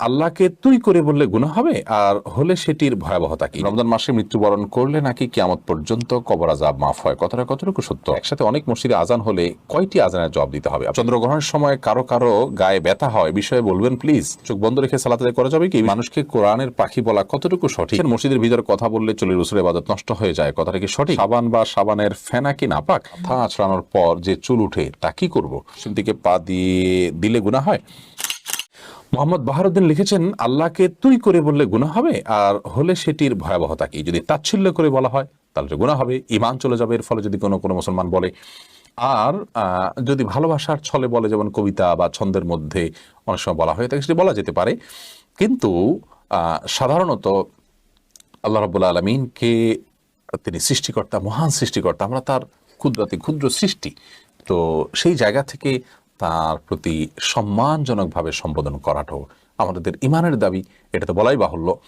আল্লাহকে তুই করে বললে গুনাহ হবে? আর হলে সেটির ভয়াবহতা কি? রমজান মাসে মৃত্যুবরণ করলে নাকি কিয়ামত পর্যন্ত কবর আজাব মাফ হয়? কথাটা কতটুকু সত্য? একসাথে অনেক মসজিদে আজান হলে কয়টি আজানের জবাব দিতে হবে? চন্দ্রগ্রহণের সময় কারও কারও গায়ে ব্যথা হয় বিষয়ে বলবেন প্লিজ চোখ বন্ধ রেখে সালাত করা যাবে কি? মানুষকে কোরআনের পাখি বলা কতটুকু সঠিক? মসজিদের ভিতরে কথা বললে চলে রসুলের ইবাদত নষ্ট হয়ে যায় কথাটা কি সঠিক? সাবান বা সাবানের ফেনা কি নাপাক? মাথা আছড়ানোর পর যে চুল উঠে তা কি করব? দিকে পা দিয়ে দিলে গুণা হয়? মোহাম্মদ বাহারুদ্দিন লিখেছেন, আল্লাহকে তুই করে বললে গুণা হবে, আর হলে সেটির ভয়াবহতা কি? যদি তাচ্ছিল্য করে বলা হয়, তাহলে গুনাহ হবে ইমান চলে যাবে, এর ফলে যদি কোনো কোনো মুসলমান বলে। আর যদি ভালোবাসার ছলে বলে, যেমন কবিতা বা ছন্দের মধ্যে অনেক সময় বলা হয়ে থাকে সেটি বলা যেতে পারে। কিন্তু সাধারণত আল্লাহ রব্বুল্লা আলমিনকে তিনি সৃষ্টিকর্তা, মহান সৃষ্টিকর্তা, আমরা তার ক্ষুদ্রাতি ক্ষুদ্র সৃষ্টি। তো সেই জায়গা থেকে তার প্রতি সম্মানজনকভাবে সম্বোধন করাটাও আমাদের ইমানের দাবি, এটা তো বলাই বাহুল্য।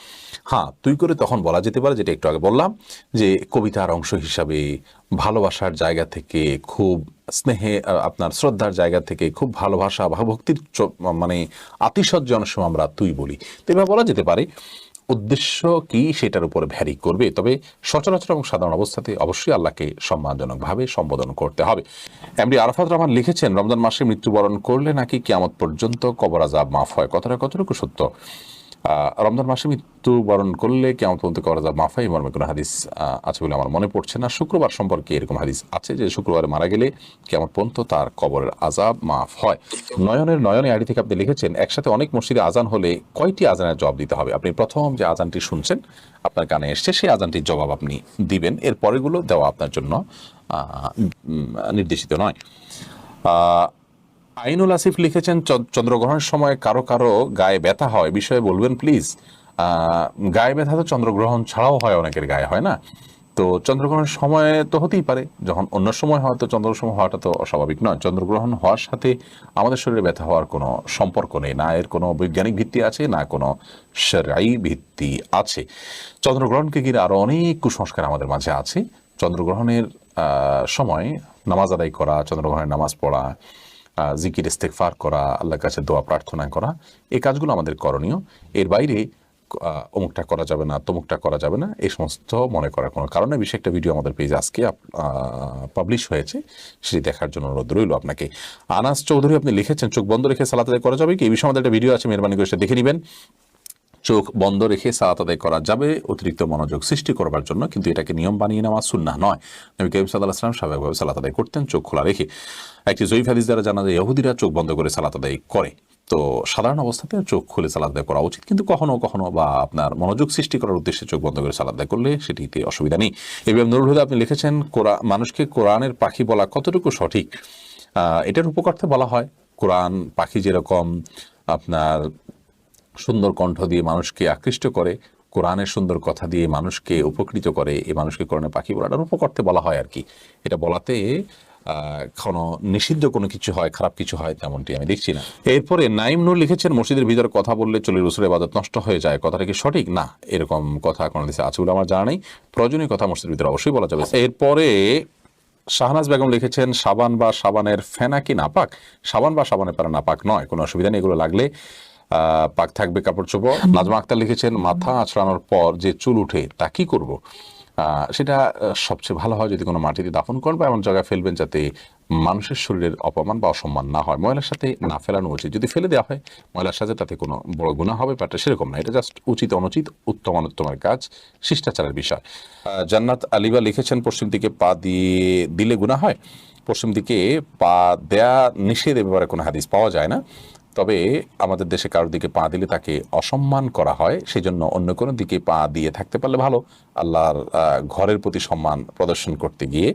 হ্যাঁ তুই করে তখন বলা যেতে পারে, যেটা একটু আগে বললাম, যে কবিতার অংশ হিসাবে ভালোবাসার জায়গা থেকে খুব স্নেহে আপনার শ্রদ্ধার জায়গা থেকে খুব ভালোবাসা, ভাবভক্তির চ- মানে আতিশয্য অনেক সময় আমরা তুই বলি। তো এভাবে বলা যেতে পারে উদ্দেশ্য কি সেটার উপর ভ্যারি করবে? তবে সচরাচর এবং সাধারণ অবস্থাতে অবশ্যই আল্লাহকে সম্মানজনকভাবে সম্বোধন করতে হবে। এমডি আরফাত রহমান লিখেছেন, রমজান মাসে মৃত্যুবরণ করলে নাকি কিয়ামত পর্যন্ত কবর আজাব মাফ হয়? কথাটা কতটুকু সত্য? রমজান মাসে মৃত্যুবরণ করলে কেমন পর্যন্ত করা আজাব মাফ হয়, এই মর্মে কোনো হাদিস আছে বলে আমার মনে পড়ছে না। শুক্রবার সম্পর্কে এরকম হাদিস আছে যে শুক্রবারে মারা গেলে কেমন পর্যন্ত তার কবরের আজাব মাফ হয়। নয়নের নয়নে আইডি থেকে আপনি লিখেছেন, একসাথে অনেক মসজিদে আজান হলে কয়টি আজানের জবাব দিতে হবে? আপনি প্রথম যে আজানটি শুনছেন, আপনার কানে এসছে, সেই আজানটির জবাব আপনি দিবেন। এর পরেগুলো দেওয়া আপনার জন্য নির্দেশিত নয়। আইনুল আসিফ লিখেছেন, চন্দ্র- চন্দ্রগ্রহণের সময় কারও কারও গায়ে ব্যথা হয়। বিষয়ে বলবেন, প্লিজ গায়ে ব্যথা তো চন্দ্রগ্রহণ ছাড়াও হয়, অনেকের গায়ে হয় না। তো চন্দ্রগ্রহণের সময় তো হতেই পারে, যখন অন্য সময় হয়, তো চন্দ্রগ্রহণ হওয়াটা তো অস্বাভাবিক নয়। চন্দ্রগ্রহণ হওয়ার সাথে আমাদের শরীরে ব্যথা হওয়ার কোনো সম্পর্ক নেই, না এর কোনো বৈজ্ঞানিক ভিত্তি আছে, না কোনো সেরাই ভিত্তি আছে। চন্দ্রগ্রহণকে ঘিরে আরও অনেক কুসংস্কার আমাদের মাঝে আছে। চন্দ্রগ্রহণের সময় নামাজ আদায় করা, চন্দ্রগ্রহণের নামাজ পড়া জিকির ইস্তেকফার করা, আল্লাহর কাছে দোয়া, প্রার্থনা করা, এই কাজগুলো আমাদের করণীয়। এর বাইরে অমুকটা করা যাবে না, তমুকটা করা যাবে না, এই সমস্ত মনে করার কোনো কারণে বিশেষ একটা ভিডিও আমাদের পেজে আজকে পাবলিশ হয়েছে, সেটি দেখার জন্য অনুরোধ রইল আপনাকে। আনাস চৌধুরী আপনি লিখেছেন, চোখ বন্ধ রেখে সালাতে করা যাবে কি? এই বিষয়ে আমাদের একটা ভিডিও আছে, মেহরবানি করে সেটা দেখে নেবেন। চোখ বন্ধ রেখে সালাত আদায় করা যাবে, অতিরিক্ত মনোযোগ সৃষ্টি করবার জন্য, কিন্তু এটাকে নিয়ম বানিয়ে নেওয়া সুন্নাহ নয়। নবী করিম সাল্লাহ আসলাম স্বাভাবিকভাবে সালাত আদায় করতেন, চোখ খোলা রেখে। একটি জয়ীফ হাদিস দ্বারা জানা যায়, ইহুদিরা চোখ বন্ধ করে সালাত আদায় করে। তো সাধারণ অবস্থাতে চোখ খুলে সালাত আদায় করা উচিত, কিন্তু কখনো কখনো বা আপনার মনোযোগ সৃষ্টি করার উদ্দেশ্যে চোখ বন্ধ করে সালাত আদায় করলে সেটিতে অসুবিধা নেই। এবং নুরুল হুদা আপনি লিখেছেন কোরআন মানুষকে কোরআনের পাখি বলা কতটুকু সঠিক? এটার উপকর্থে বলা হয়, কোরআন পাখি যেরকম আপনার সুন্দর কণ্ঠ দিয়ে মানুষকে আকৃষ্ট করে, কোরআনের সুন্দর কথা দিয়ে মানুষকে উপকৃত করে, এই মানুষকে কোরআনে পাখি বলাটার উপকর্তে বলা হয় আর কি। এটা বলাতে কোনো নিষিদ্ধ কোনো কিছু হয়, খারাপ কিছু হয় তেমনটি আমি দেখছি না। এরপরে নাইম নূর লিখেছেন, মসজিদের ভিতরে কথা বললে চলে রসুলের ইবাদত নষ্ট হয়ে যায়, কথাটা কি সঠিক? না, এরকম কথা কোনো দেশে আছে বলে আমার জানা নেই। প্রয়োজনীয় কথা মসজিদের ভিতরে অবশ্যই বলা যাবে। এরপরে শাহনাজ বেগম লিখেছেন, সাবান বা সাবানের ফেনা কি নাপাক? সাবান বা সাবানের পারা নাপাক নয়, কোনো অসুবিধা নেই, এগুলো লাগলে পাক থাকবে কাপড় চোপড়। নাজমা আক্তার লিখেছেন মাথা আছড়ানোর পর যে চুল উঠে তা কি করব? সেটা সবচেয়ে ভালো হয় যদি কোনো মাটিতে দাফন করেন বা এমন জায়গায় ফেলবেন যাতে মানুষের শরীরের অপমান বা অসম্মান না হয়। ময়লার সাথে না ফেলানো উচিত। যদি ফেলে দেওয়া হয় ময়লার সাথে তাতে কোনো বড় গুণা হবে বা সেরকম না। এটা জাস্ট উচিত অনুচিত উত্তম অনুত্তমের কাজ শিষ্টাচারের বিষয়। জান্নাত আলিবা লিখেছেন পশ্চিম দিকে পা দিয়ে দিলে গুণা হয়। পশ্চিম দিকে পা দেয়া নিষেধ এ ব্যাপারে কোনো হাদিস পাওয়া যায় না। তবে আমাদের দেশে কারোর দিকে পা দিলে তাকে অসম্মান করা হয় সেই জন্য অন্য কোনো দিকে পা দিয়ে থাকতে পারলে ভালো। আল্লাহর ঘরের প্রতি সম্মান প্রদর্শন করতে গিয়ে